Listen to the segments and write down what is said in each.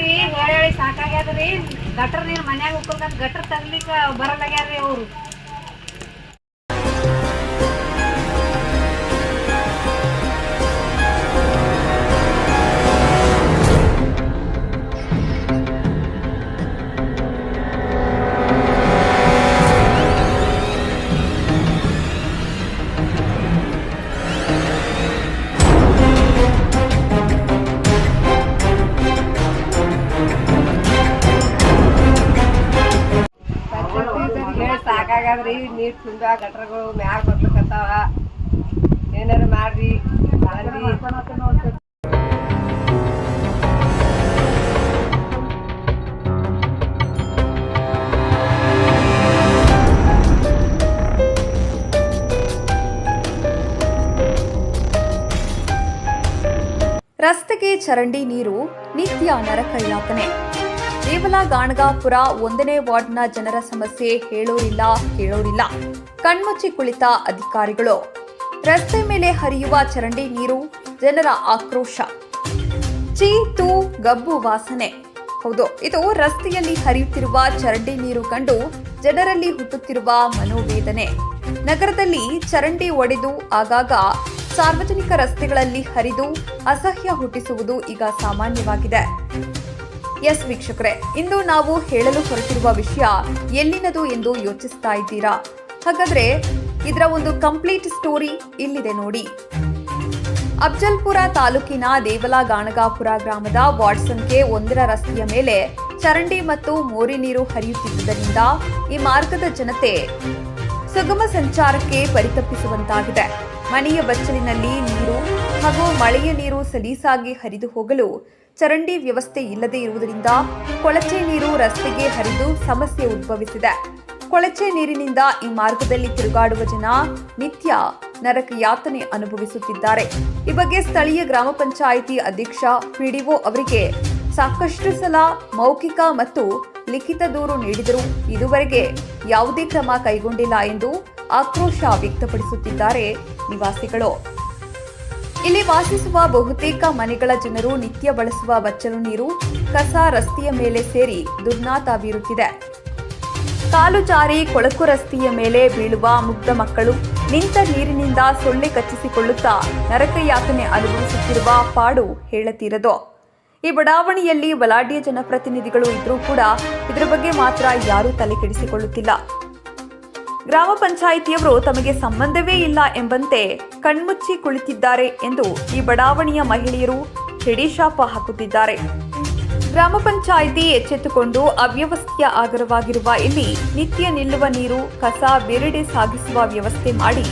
ರೀ ಹೇಳಿ ಹೇಳಿ ಸಾಕಾಗ್ಯದ ಗಟ್ರ ನೀರು ಮನ್ಯಾಗ ಉಕ್ಕೊಂಡ್ ಗಟ್ರ ತರ್ಲಿಕ್ಕೆ ಬರಲ್ಲಾಗ್ಯಾರ ರೀ ಹೇಳಿ ನೀರು ತುಂಬ ಗಟ್ರಗಳು ಮ್ಯಾಗ ಬರ್ಲಿಕತ್ತಾವ. ಏನಾರು ಮಾಡ್ರಿ ರಸ್ತೆಗೆ ಚರಂಡಿ ನೀರು ನಿತ್ಯ ನರಕಯಾತನೆ ದೇವಲ ಗಾಣಗಾಪುರ ಒಂದನೇ ವಾರ್ಡ್ನ ಜನರ ಸಮಸ್ಯೆ ಹೇಳೋರಿಲ್ಲ, ಕೇಳೋರಿಲ್ಲ. ಕಣ್ಮುಚ್ಚಿ ಕುಳಿತ ಅಧಿಕಾರಿಗಳು. ರಸ್ತೆ ಮೇಲೆ ಹರಿಯುವ ಚರಂಡಿ ನೀರು, ಜನರ ಆಕ್ರೋಶ. ಚೀತು ಗಬ್ಬು ವಾಸನೆ. ಹೌದು, ಇದು ರಸ್ತೆಯಲ್ಲಿ ಹರಿಯುತ್ತಿರುವ ಚರಂಡಿ ನೀರು ಕಂಡು ಜನರಲ್ಲಿ ಹುಟ್ಟುತ್ತಿರುವ ಮನೋವೇದನೆ. ನಗರದಲ್ಲಿ ಚರಂಡಿ ಒಡೆದು ಆಗಾಗ ಸಾರ್ವಜನಿಕ ರಸ್ತೆಗಳಲ್ಲಿ ಹರಿದು ಅಸಹ್ಯ ಹುಟ್ಟಿಸುವುದು ಈಗ ಸಾಮಾನ್ಯವಾಗಿದೆ. ಎಸ್ ವೀಕ್ಷಕರೇ, ಇಂದು ನಾವು ಹೇಳಲು ಹೊರಟಿರುವ ವಿಷಯ ಎಲ್ಲಿನದು ಎಂದು ಯೋಚಿಸ್ತಾ ಇದ್ದೀರಾ? ಹಾಗಾದ್ರೆ ಇದರ ಒಂದು ಕಂಪ್ಲೀಟ್ ಸ್ಟೋರಿ ಇಲ್ಲಿದೆ ನೋಡಿ. ಅಫ್ಜಲ್ಪುರ ತಾಲೂಕಿನ ದೇವಲ ಗಾಣಗಾಪುರ ಗ್ರಾಮದ ಸಂಖ್ಯೆ ಒಂದರ ರಸ್ತೆಯ ಮೇಲೆ ಚರಂಡಿ ಮತ್ತು ಮೋರಿ ನೀರು ಹರಿಯುತ್ತಿದ್ದುದರಿಂದ ಈ ಮಾರ್ಗದ ಜನತೆ ಸುಗಮ ಸಂಚಾರಕ್ಕೆ ಪರಿತಪ್ಪಿಸುವಂತಾಗಿದೆ ಮನೆಯ ಬಚ್ಚಲಿನಲ್ಲಿ ನೀರು ಹಾಗೂ ಮಳೆಯ ನೀರು ಸಲೀಸಾಗಿ ಹರಿದು ಹೋಗಲು ಚರಂಡಿ ವ್ಯವಸ್ಥೆ ಇಲ್ಲದೆ ಇರುವುದರಿಂದ ಕೊಳಚೆ ನೀರು ರಸ್ತೆಗೆ ಹರಿದು ಸಮಸ್ಯೆ ಉದ್ಭವಿಸಿದೆ. ಕೊಳಚೆ ನೀರಿನಿಂದ ಈ ಮಾರ್ಗದಲ್ಲಿ ತಿರುಗಾಡುವ ಜನ ನಿತ್ಯ ನರಕ ಯಾತನೆ ಅನುಭವಿಸುತ್ತಿದ್ದಾರೆ. ಈ ಬಗ್ಗೆ ಸ್ಥಳೀಯ ಗ್ರಾಮ ಪಂಚಾಯಿತಿ ಅಧ್ಯಕ್ಷ ಪಿಡಿಒ ಅವರಿಗೆ ಸಾಕಷ್ಟು ಸಲ ಮೌಖಿಕ ಮತ್ತು ಲಿಖಿತ ದೂರು ನೀಡಿದರೂ ಇದುವರೆಗೆ ಯಾವುದೇ ಕ್ರಮ ಕೈಗೊಂಡಿಲ್ಲ ಎಂದು ಆಕ್ರೋಶ ವ್ಯಕ್ತಪಡಿಸುತ್ತಿದ್ದಾರೆ ನಿವಾಸಿಗಳು. ಇಲ್ಲಿ ವಾಸಿಸುವ ಬಹುತೇಕ ಮನೆಗಳ ಜನರು ನಿತ್ಯ ಬಳಸುವ ಬಚ್ಚಲು ನೀರು, ಕಸ ರಸ್ತೆಯ ಮೇಲೆ ಸೇರಿ ದುರ್ನಾತ ಬೀರುತ್ತಿದೆ. ಕಾಲು ಜಾರಿ ಕೊಳಕು ರಸ್ತೆಯ ಮೇಲೆ ಬೀಳುವ ಮುಗ್ಧ ಮಕ್ಕಳು ನಿಂತ ನೀರಿನಿಂದ ಸೊಳ್ಳೆ ಕಚ್ಚಿಸಿಕೊಳ್ಳುತ್ತಾ ನರಕಯಾತನೆ ಅನುಭವಿಸುತ್ತಿರುವ ಪಾಡು ಹೇಳತೀರದು. ಈ ಬಡಾವಣೆಯಲ್ಲಿ ಬಲಾಢ್ಯ ಜನಪ್ರತಿನಿಧಿಗಳು ಇದ್ರೂ ಕೂಡ ಇದರ ಬಗ್ಗೆ ಮಾತ್ರ ಯಾರೂ ತಲೆ ಕೆಡಿಸಿಕೊಳ್ಳುತ್ತಿಲ್ಲ ಗ್ರಾಮ ಪಂಚಾಯಿತಿಯವರು ತಮಗೆ ಸಂಬಂಧವೇ ಇಲ್ಲ ಎಂಬಂತೆ ಕಣ್ಮುಚ್ಚಿ ಕುಳಿತಿದ್ದಾರೆ ಎಂದು ಈ ಬಡಾವಣೆಯ ಮಹಿಳೆಯರು ಹಿಡಿಶಾಪ ಹಾಕುತ್ತಿದ್ದಾರೆ. ಗ್ರಾಮ ಪಂಚಾಯಿತಿ ಎಚ್ಚೆತ್ತುಕೊಂಡು ಅವ್ಯವಸ್ಥೆಯ ಆಗರವಾಗಿರುವ ಇಲ್ಲಿ ನಿತ್ಯ ನಿಲ್ಲುವ ನೀರು, ಕಸ, ಬೇರೆಡೆ ಸಾಗಿಸುವ ವ್ಯವಸ್ಥೆ ಮಾಡಿ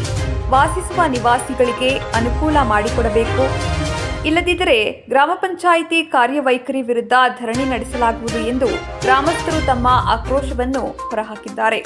ವಾಸಿಸುವ ನಿವಾಸಿಗಳಿಗೆ ಅನುಕೂಲ ಮಾಡಿಕೊಡಬೇಕು. ಇಲ್ಲದಿದ್ದರೆ ಗ್ರಾಮ ಪಂಚಾಯಿತಿ ಕಾರ್ಯವೈಖರಿ ವಿರುದ್ಧ ಧರಣಿ ನಡೆಸಲಾಗುವುದು ಎಂದು ಗ್ರಾಮಸ್ಥರು ತಮ್ಮ ಆಕ್ರೋಶವನ್ನು ಹೊರಹಾಕಿದ್ದಾರೆ.